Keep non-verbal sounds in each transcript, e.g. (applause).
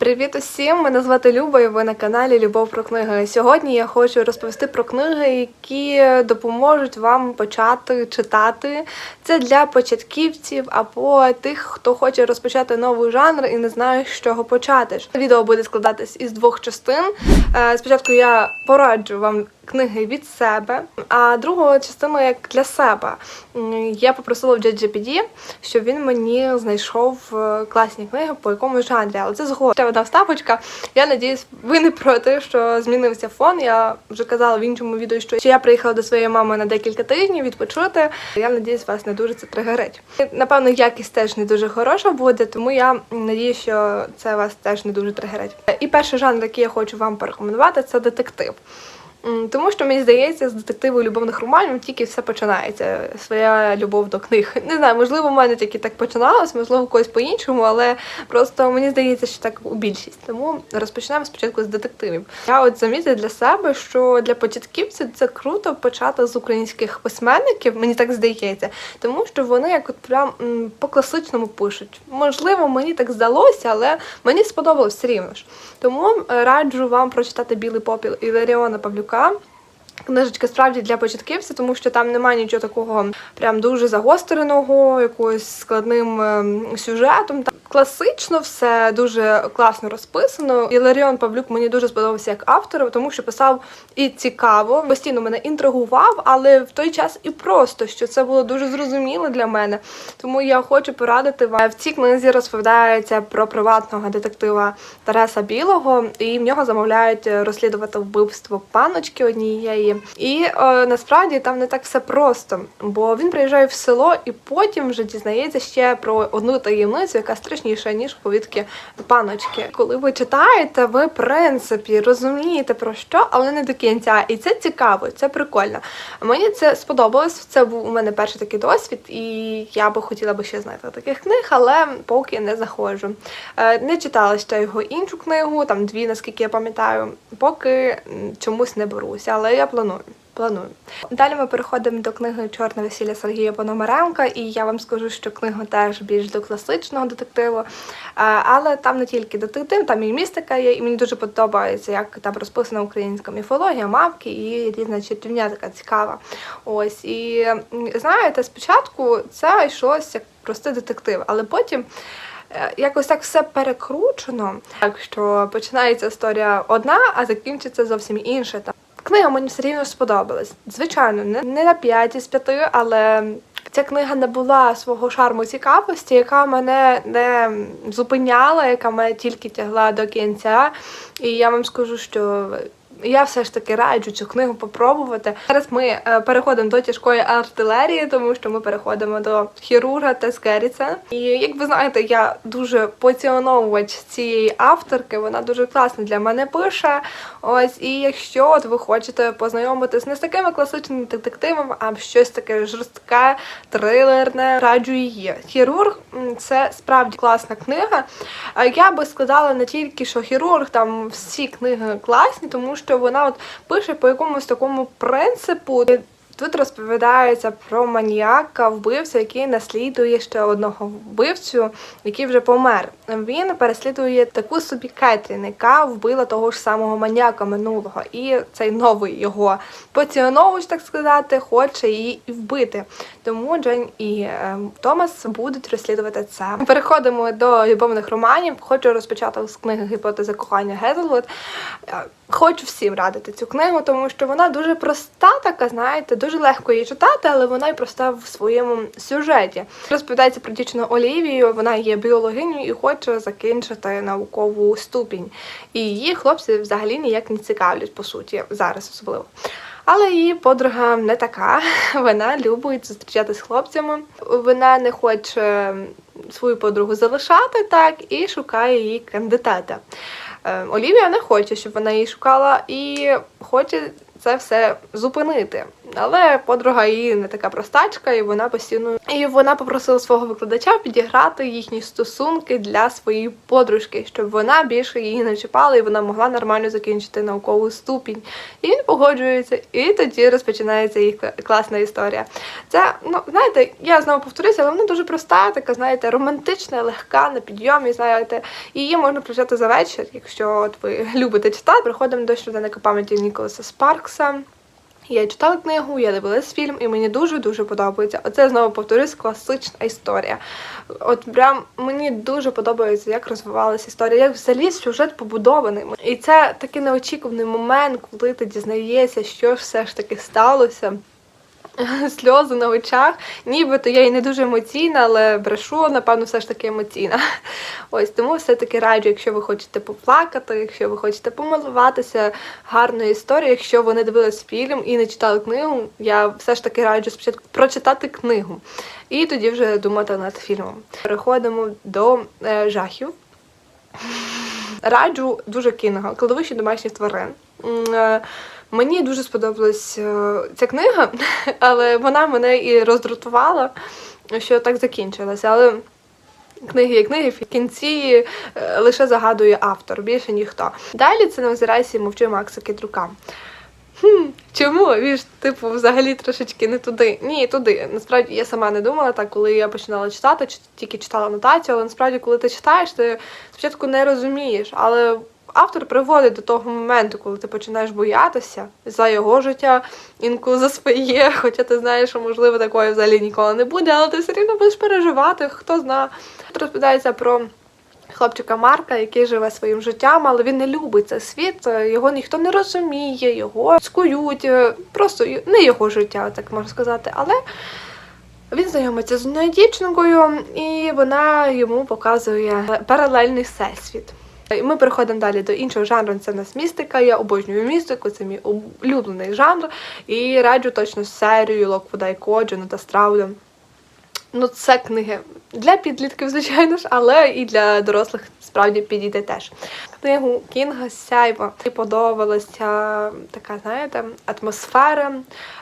Привіт усім! Мене звати Люба і ви на каналі Любов про книги. Сьогодні я хочу розповісти про книги, які допоможуть вам почати читати. Це для початківців або тих, хто хоче розпочати новий жанр і не знає, з чого почати. Відео буде складатись із двох частин. Е, Спочатку я пораджу вам книги від себе, а другу частину як для себе. Я попросила в JGPD, щоб він мені знайшов е, класні книги по якомусь жанрі, але це згодом. Ще одна вставочка. Я надіюсь, ви не проти, що змінився фон. Я вже казала в іншому відео, що я приїхала до своєї мами на декілька тижнів відпочити. Я надіюсь, вас не дуже це тригерить. Напевно, якість теж не дуже хороша буде, тому я надію, що це вас теж не дуже тригерить. І перший жанр, який я хочу вам порекомендувати, це детектив. Тому що мені здається, з детективу любовних романів тільки все починається. Своя любов до книг. Не знаю, можливо, в мене тільки так починалось, можливо, когось по-іншому, але просто мені здається, що так у більшість. Тому розпочнемо спочатку з детективів. Я от замітила для себе, що для початківців це круто почати з українських письменників, мені так здається, тому що вони як от прям по-класичному пишуть. Можливо, мені так здалося, але мені сподобалось все рівно ж. Тому е, раджу вам прочитати Білий попіл Іларіона Павлюка. Книжечка справді для початківців, тому що там немає нічого такого прям дуже загостреного, якогось складним ем, сюжетом. Класично все дуже класно розписано. Іларіон Павлюк мені дуже сподобався як автор, тому що писав і цікаво, постійно мене інтригував, але в той час і просто, що це було дуже зрозуміло для мене. Тому я хочу порадити вам. В цій книзі розповідається про приватного детектива Тареса Білого, і в нього замовляють розслідувати вбивство паночки однієї. І е, насправді там не так все просто, бо він приїжджає в село і потім вже дізнається ще про одну таємницю, яка страшніша ніж повідки паночки. Коли ви читаєте, ви в принципі розумієте про що, але не до кінця. І це цікаво, це прикольно. Мені це сподобалось. Це був у мене перший такий досвід, і я би хотіла би ще знайти таких книг, але поки не заходжу. Е, Не читала ще його іншу книгу, там дві, наскільки я пам'ятаю, поки чомусь не беруся, але я планую. Планую. Далі ми переходимо до книги Чорне весілля Сергія Пономаренка, і я вам скажу, що книга теж більш до класичного детективу. Е, Але там не тільки детектив, там і містика є, і мені дуже подобається, як там розписана українська міфологія, мавки і різна читівня така цікава. Ось і знаєте, спочатку це йшлося як простий детектив, але потім. е, Якось так все перекручено, так що починається історія одна, а закінчиться зовсім інша. Книга мені все рівно сподобалась. Звичайно, не, не на 5 із 5, але ця книга не була свого шарму цікавості, яка мене не зупиняла, яка мене тільки тягла до кінця. І я вам скажу, що. Я все ж таки раджу цю книгу попробувати. Зараз ми е, переходимо до тяжкої артилерії, тому що ми переходимо до хірурга та Скеріца. І як ви знаєте, я дуже поціновувач цієї авторки. Вона дуже класно для мене пише. Ось, і якщо от ви хочете познайомитись не з такими класичними детективами, а щось таке жорстке, трилерне, раджу її. Хірург це справді класна книга. Я би сказала не тільки, що хірург, там всі книги класні, тому що вона от пише по якомусь такому принципу. Тут розповідається про маніяка, вбивця, який наслідує ще одного вбивцю, який вже помер. Він переслідує таку собі Кетрін, яка вбила того ж самого маніяка минулого. І цей новий його поціновувач, так сказати, хоче її вбити. Тому Джен і е, Томас будуть розслідувати це. Переходимо до любовних романів. Хочу розпочати з книги Гіпотеза кохання Гезелвуд. Хочу всім радити цю книгу, тому що вона дуже проста, така, знаєте, дуже легко її читати, але вона й проста в своєму сюжеті. Розповідається про дівчину Олівію, вона є біологинею і хоче закінчити наукову ступінь. І її хлопці взагалі ніяк не цікавлять, по суті, зараз особливо. Але її подруга не така. (laughs) Вона любить зустрічатися з хлопцями. Вона не хоче свою подругу залишати так і шукає її кандидата. Е, Олівія не хоче, щоб вона її шукала, і хоче це все зупинити. Але подруга її не така простачка, і вона постійно і вона попросила свого викладача підіграти їхні стосунки для своєї подружки, щоб вона більше її не чіпала і вона могла нормально закінчити наукову ступінь. І він погоджується, і тоді розпочинається їх класна історія. Це, ну знаєте, я знову повторюся, але вона дуже проста, така, знаєте, романтична, легка на підйомі. Знаєте, її можна прочитати за вечір, якщо от ви (laughs) любите читати. Приходимо до щоденника пам'яті Ніколаса Спаркса. Я читала книгу, я дивилась фільм, і мені дуже-дуже подобається. Оце знову повторюсь, класична історія. От прям мені дуже подобається, як розвивалася історія, як взагалі сюжет побудований. І це такий неочікуваний момент, коли ти дізнаєшся, що все ж таки сталося. (laughs) Сльози на очах, нібито я і не дуже емоційна, але брешу, напевно, все ж таки емоційна. (laughs) Ось тому все-таки раджу, якщо ви хочете поплакати, якщо ви хочете помилуватися гарною історією, якщо ви не дивились фільм і не читали книгу, я все ж таки раджу спочатку прочитати книгу і тоді вже думати над фільмом. Переходимо до е, жахів. (laughs) Раджу дуже кінга, кладовище домашніх тварин. Мені дуже сподобалась е, ця книга, (laughs) але вона мене і роздратувала, що так закінчилася. Але книги є книги, в кінці е, лише загадує автор, більше ніхто. Далі це не озирайся і мовчи Макса Кідрука. Хм, чому? Він ж, типу, взагалі трошечки не туди. Ні, туди. Насправді я сама не думала так, коли я починала читати, чи тільки читала нотацію, але насправді, коли ти читаєш, ти спочатку не розумієш, але автор приводить до того моменту, коли ти починаєш боятися за його життя, інколи за своє, (laughs) хоча ти знаєш, що можливо такої взагалі ніколи не буде, але ти все рівно будеш переживати, хто. Тут розповідається про. Хлопчика Марка, який живе своїм життям, але він не любить цей світ, його ніхто не розуміє, його скують, просто не його життя, так можна сказати. Але він знайомиться з одною дівчинкою, і вона йому показує паралельний всесвіт. І Ми переходимо далі до іншого жанру. Це в нас містика. Я обожнюю містику, це мій улюблений жанр. І раджу точно серію Локвуда і Коджуна та Страуда. Ну, це книги для підлітків, звичайно ж, але і для дорослих справді підійде теж. Книгу Кінга Сяйво. Мені подобалася така, знаєте, атмосфера,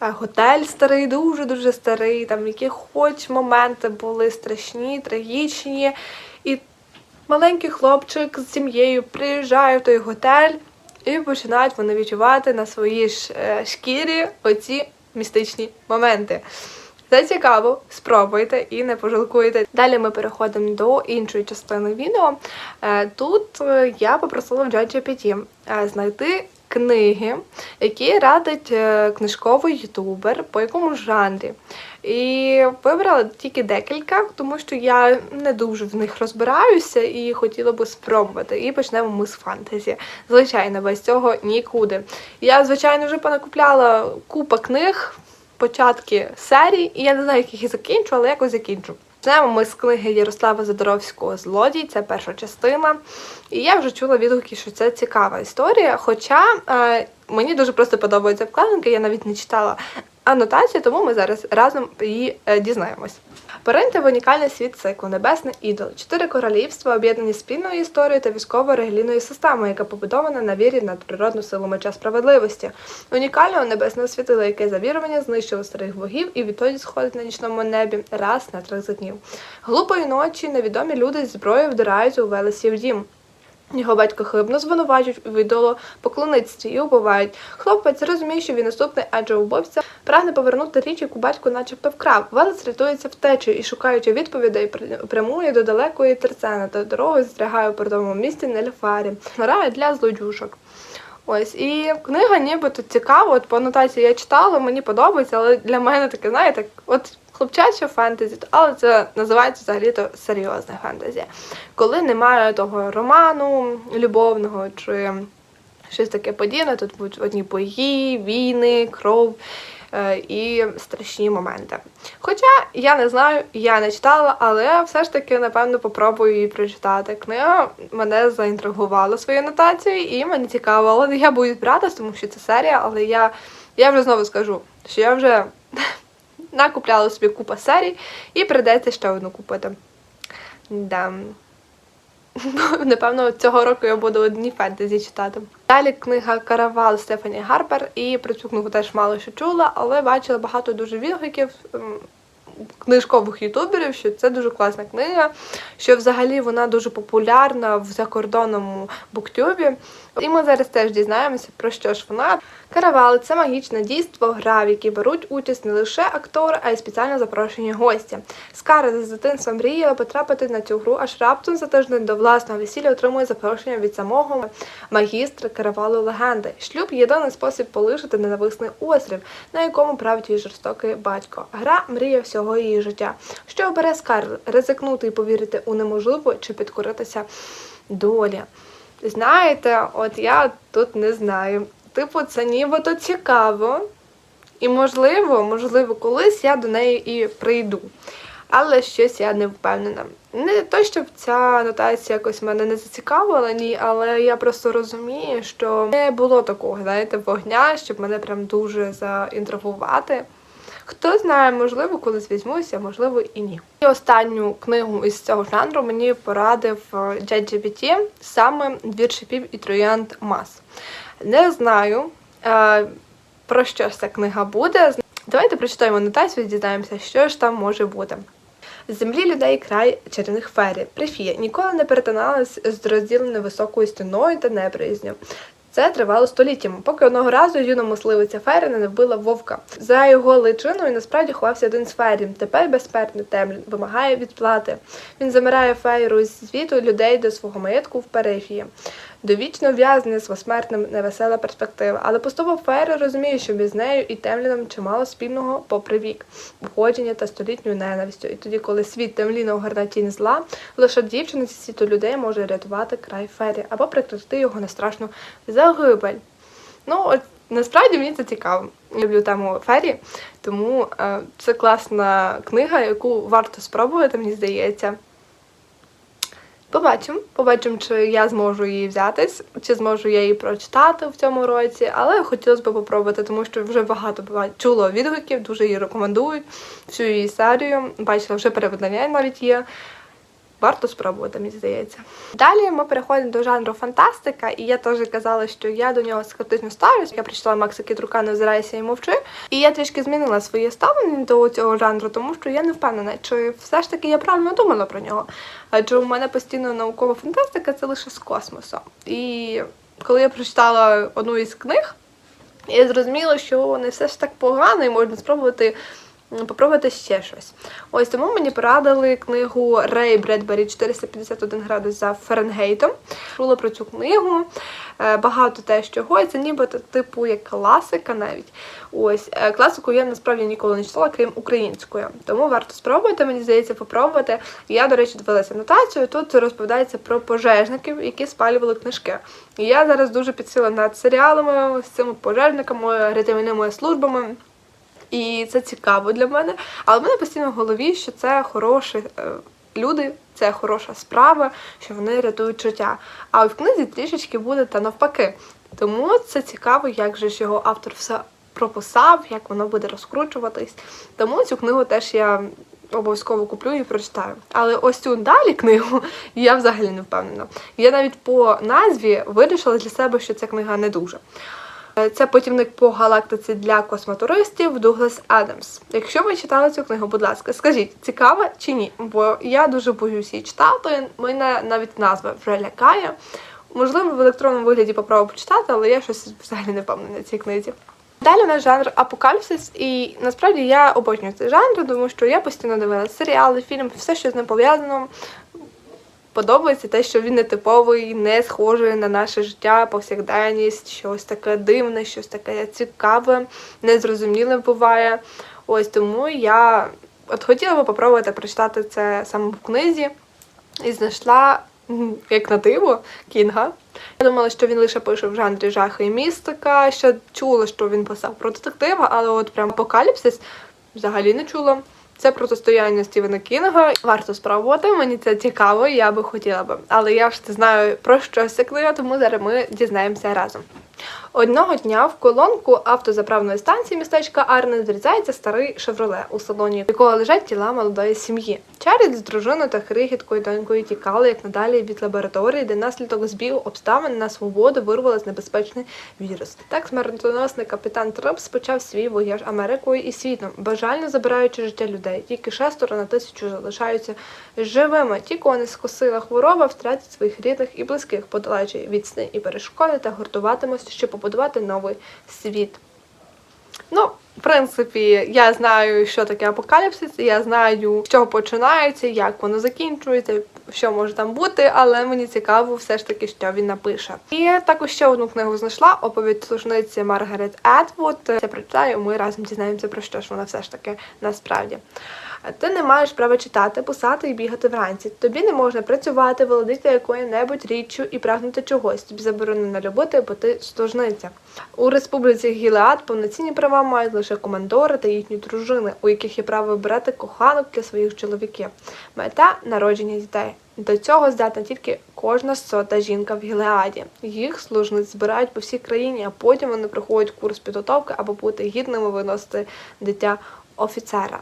е, готель старий, дуже-дуже старий, там які хоч моменти були страшні, трагічні. Маленький хлопчик з сім'єю приїжджає в той готель, і починають вони відчувати на своїй е, шкірі оці містичні моменти. Це цікаво, спробуйте і не пожалкуєте. Далі ми переходимо до іншої частини відео. Е, Тут е, я попросила в ChatGPT е, знайти книги, які радить е, книжковий ютубер по якому жанрі. І вибрала тільки декілька, тому що я не дуже в них розбираюся і хотіла би спробувати. І почнемо ми з фантазі. Звичайно, без цього нікуди. Я, звичайно, вже понакупляла купа книг початки серій, і я не знаю, як їх закінчу, але якось закінчу. Почнемо ми з книги Ярослава Задоровського Злодій, це перша частина. І я вже чула відгуки, що це цікава історія. Хоча е, мені дуже просто подобаються вкладинки, я навіть не читала анотацію, тому ми зараз разом її е, дізнаємось. Пориньте в унікальний світ циклу Небесний ідол. Чотири королівства об'єднані спільною історією та військово-релігійною системою, яка побудована на вірі над природну силу меча справедливості. Унікального небесного світила, яке за вірування знищило старих богів і відтоді сходить на нічному небі раз на 30 днів. Глупої ночі невідомі люди з зброєю вдираються у Велесів дім. Його батько хибно звинувачують у відоло поклонництві і убивають. Хлопець розуміє, що він наступний, адже убивця прагне повернути річ, яку батько начебто вкрав. Велес рятується втечею і, шукаючи відповідей, прямує до далекої терцени та дорогою застрягає у портовому місті Нельфарі. Рай для злодюшок. Ось, і книга нібито цікава, от по анотації я читала, мені подобається, але для мене таке, знаєте, от хлопчаче фентезі, але це називається взагалі-то серйозне фентезі. Коли немає того роману любовного чи щось таке подібне, тут будуть одні бої, війни, кров е, і страшні моменти. Хоча я не знаю, я не читала, але все ж таки, напевно, попробую її прочитати. Книга мене заінтригувала своєю анотацією, і мені цікаво, але я боюсь братись, тому що це серія, але я, я вже знову скажу, що я вже накупляла собі купа серій і прийдеться ще одну купити. Да. (laughs) Напевно, цього року я буду одні фентезі читати. Далі книга Каравал Стефані Гарпер, і про цю книгу теж мало що чула, але бачила багато дуже відгуків. Книжкових ютуберів, що це дуже класна книга, що взагалі вона дуже популярна в закордонному буктюбі. І ми зараз теж дізнаємося, про що ж вона. Каравал це магічне дійство, гра, в якій беруть участь не лише актори, а й спеціально запрошені гості. Скарлетт з дитинства мріяла потрапити на цю гру, аж раптом за тиждень до власного весілля отримує запрошення від самого магістра каравалу легенди. Шлюб єдиний спосіб полишити ненависний острів, на якому править її жорстокий батько. Гра мрія всього її життя. Що обере Скарлетт? ризикнути і повірити у неможливе чи підкоритися долі. Знаєте, от я тут не знаю. Типу, це нібито цікаво. І можливо, можливо, колись я до неї і прийду. Але щось я не впевнена. Не то, щоб ця нотація якось мене не зацікавила, ні, але я просто розумію, що не було такого, знаєте, вогня, щоб мене прям дуже заінтригувати. Хто знає, можливо, колись візьмуся, можливо, і ні. І останню книгу із цього жанру мені порадив е, JGBT, саме двір шипів і троянд Мас. Не знаю, е, про що ж ця книга буде. Давайте прочитаємо анотацію дізнаємося, що ж там може бути. З землі людей край чарівних фері. Прифія ніколи не перетиналась з розділеною високою стіною та неприязню. Це тривало століттями, поки одного разу юна мисливиця Феріна не вбила вовка. За його личиною насправді ховався один з ферів. Тепер безсмертний Темлін вимагає відплати. Він замирає фейру з світу людей до свого маєтку в Перифії. Довічно в'язне з посмертним невесела перспектива, але поступово Фейри розуміє, що між нею і Темліном чимало спільного попри вік, походження та столітньою ненавистю. І тоді, коли світ Темліна огорне тінь зла, лише дівчина зі світу людей може рятувати край Фері або прикрити його на страшну загибель. Ну, от насправді мені це цікаво. Люблю тему фері, тому е, це класна книга, яку варто спробувати, мені здається. Побачимо, побачимо, чи я зможу її взятись, чи зможу я її прочитати в цьому році, але хотілося б попробувати, тому що вже багато чуло відгуків, дуже її рекомендують, всю її серію. Бачила, вже перевидання навіть є. Варто спробувати, мені здається. Далі ми переходимо до жанру фантастика, і я теж казала, що я до нього скептично ставлюсь. Я прочитала Макса Кітрука «Не озирайся і мовчи. І я трішки змінила своє ставлення до цього жанру, тому що я не впевнена, чи все ж таки я правильно думала про нього. Адже у мене постійно наукова фантастика це лише з космосу. І коли я прочитала одну із книг, я зрозуміла, що не все ж так погано, і можна спробувати попробувати ще щось. Ось тому мені порадили книгу Рей Бредбері 451 градус за Фаренгейтом. Чула про цю книгу. е, Багато те, що і це нібито типу як класика навіть. Ось е, класику я насправді ніколи не читала, крім української. Тому варто спробувати, мені здається, попробувати. Я, до речі, дивилася анотацію. Тут розповідається про пожежників, які спалювали книжки. І я зараз дуже підсила над серіалами з цими пожежниками, рятівними службами. І це цікаво для мене. Але в мене постійно в голові, що це хороші е, люди, це хороша справа, що вони рятують життя. А в книзі трішечки буде та навпаки. Тому це цікаво, як же ж його автор все прописав, як воно буде розкручуватись. Тому цю книгу теж я обов'язково куплю і прочитаю. Але ось цю далі книгу (laughs) я взагалі не впевнена. Я навіть по назві вирішила для себе, що ця книга не дуже. Е, Це путівник по галактиці для космотуристів Дуглас Адамс. Якщо ви читали цю книгу, будь ласка, скажіть, цікава чи ні? Бо я дуже боюсь її читати. Мене навіть назва вже лякає. Можливо, в електронному вигляді попробую почитати, але я щось взагалі не впевнена на цій книзі. Далі у нас жанр апокаліпсис, і насправді я обожнюю цей жанр, тому що я постійно дивилася серіали, фільм, все, що з ним пов'язано. Подобається те, що він не типовий, не схожий на наше життя, повсякденність, щось таке дивне, щось таке цікаве, незрозуміле буває. Ось тому я от хотіла би попробувати прочитати це саме в книзі і знайшла, як на диво, Кінга. Я думала, що він лише пише в жанрі жахи і містика. Ще чула, що він писав про детектива, але от прям апокаліпсис взагалі не чула. Це протистояння Стівена Кінга. Варто спробувати. Мені це цікаво, я би хотіла би. Але я ж не знаю про що книга, тому зараз ми дізнаємося разом. Одного дня в колонку автозаправної станції містечка Арне зрізається старий шевроле, у салоні якого лежать тіла молодої сім'ї. Чарльз з дружиною та крихіткою донькою тікали як надалі від лабораторії, де наслідок збігу обставин на свободу вирвалось небезпечний вірус. Так смертоносний капітан Трипс почав свій вояж Америкою і світом, бажально забираючи життя людей. Тільки шестеро на тисячу залишаються живими. Ті, кого не скосила хвороба, втратять своїх рідних і близьких, подолаючи відстань і перешкоди та гуртуватимуться, щоб побудувати новий світ. Ну, в принципі, я знаю, що таке апокаліпсис, я знаю, з чого починається, як воно закінчується, що може там бути, але мені цікаво все ж таки, що він напише. І також ще одну книгу знайшла оповідь служниці Маргарет Етвуд. Я прочитаю, ми разом дізнаємося про що ж вона все ж таки насправді. Ти не маєш права читати, писати і бігати вранці. Тобі не можна працювати, володіти якою-небудь річчю і прагнути чогось. Тобі заборонено любити, бо ти служниця. У республіці Гілеад повноцінні права мають лише командори та їхні дружини, у яких є право вибирати коханок для своїх чоловіків. Мета народження дітей. До цього здатна тільки кожна сота жінка в Гілеаді. Їх служниць збирають по всій країні, а потім вони проходять курс підготовки, аби бути гідними виносити дитя офіцера.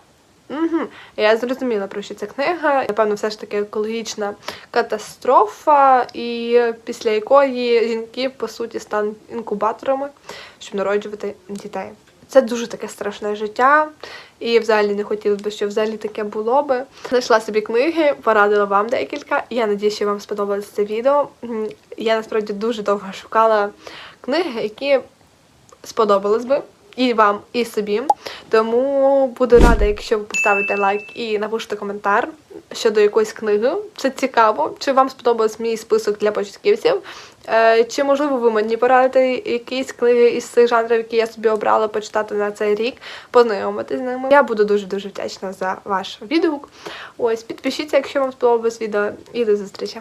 Угу. Я зрозуміла про що ця книга. Напевно, все ж таки екологічна катастрофа, і після якої жінки по суті стануть інкубаторами, щоб народжувати дітей. Це дуже таке страшне життя, і взагалі не хотілося б, щоб взагалі таке було би. Знайшла собі книги, порадила вам декілька. Я надію, що вам сподобалось це відео. Я насправді дуже довго шукала книги, які сподобались би і вам, і собі. Тому буду рада, якщо ви поставите лайк і напишете коментар щодо якоїсь книги. Це цікаво, чи вам сподобався мій список для початківців. Е, Чи можливо ви мені порадите якісь книги із цих жанрів, які я собі обрала почитати на цей рік, познайомитись з ними. Я буду дуже дуже вдячна за ваш відгук. Ось підпишіться, якщо вам сподобалось відео, і до зустрічі.